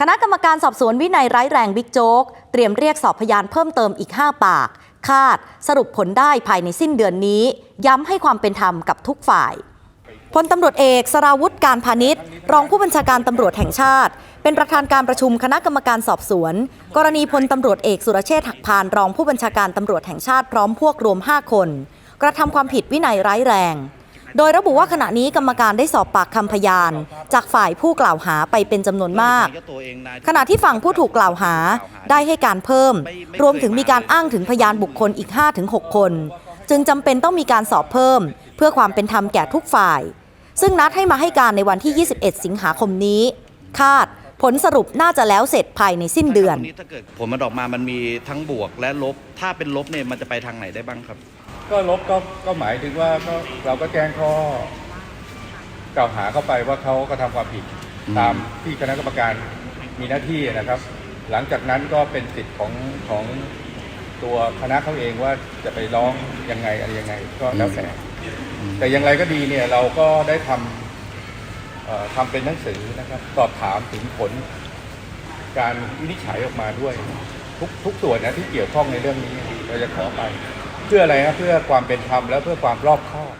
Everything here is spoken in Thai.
คณะกรรมการสอบสวนวินัยร้ายแรงบิ๊กโจ๊ก เตรียมเรียกสอบพยานเพิ่มเติมอีก 5 ปาก คาดสรุปผลได้ภายในสิ้นเดือนนี้ ย้ำให้ความเป็นธรรมกับทุกฝ่ายพลตำรวจเอกสราวุธการพาณิชย์ รองผู้บัญชาการตำรวจแห่งชาติ เป็นประธานการประชุมคณะกรรมการสอบสวน กรณีพลตำรวจเอกสุรเชษฐ์หักพานรองผู้บัญชาการตำรวจแห่งชาติพร้อมพวกรวม 5 คน กระทำความผิดวินัยร้ายแรง โดยระบุว่าขณะนี้กรรมการได้สอบปากคำพยาน จากฝ่ายผู้กล่าวหาไปเป็นจำนวนมาก ขณะที่ฝั่งผู้ถูกกล่าวหาได้ให้การเพิ่ม รวมถึงมีการอ้างถึงพยานบุคคลอีก 5-6 คน จึงจำเป็นต้องมีการสอบเพิ่ม เพื่อความเป็นธรรมแก่ทุกฝ่าย ซึ่งนัดให้มาให้การในวันที่ 21 สิงหาคมนี้ คาด ผลสรุปน่าจะแล้วเสร็จภายในสิ้นเดือนตรงนี้ถ้าเกิดผลมันออกมามันมีทั้งบวกและลบ ถ้าเป็นลบเนี่ยมันจะไปทางไหนได้บ้างครับ ก็ลบก็ก็หมายถึงว่าก็เราก็แจ้งข้อกล่าวหาเข้าไปว่าเขากระทำความผิดอืม ตามที่คณะกรรมการมีหน้าที่นะครับ หลังจากนั้นก็เป็นสิทธิ์ของของตัวคณะเขาเองว่าจะไปร้องยังไงอะไรยังไงก็แล้วแต่แต่อย่างไรก็ดีเนี่ยเราก็ได้ทำเอ่อ ทำเป็นหนังสือนะครับสอบถามถึงผลการวินิจฉัยออกมาด้วย ทุกทุกส่วนนะที่เกี่ยวข้องในเรื่องนี้เราจะขอไป เพื่ออะไรนะเพื่อความเป็นธรรมและเพื่อความรอบคอบ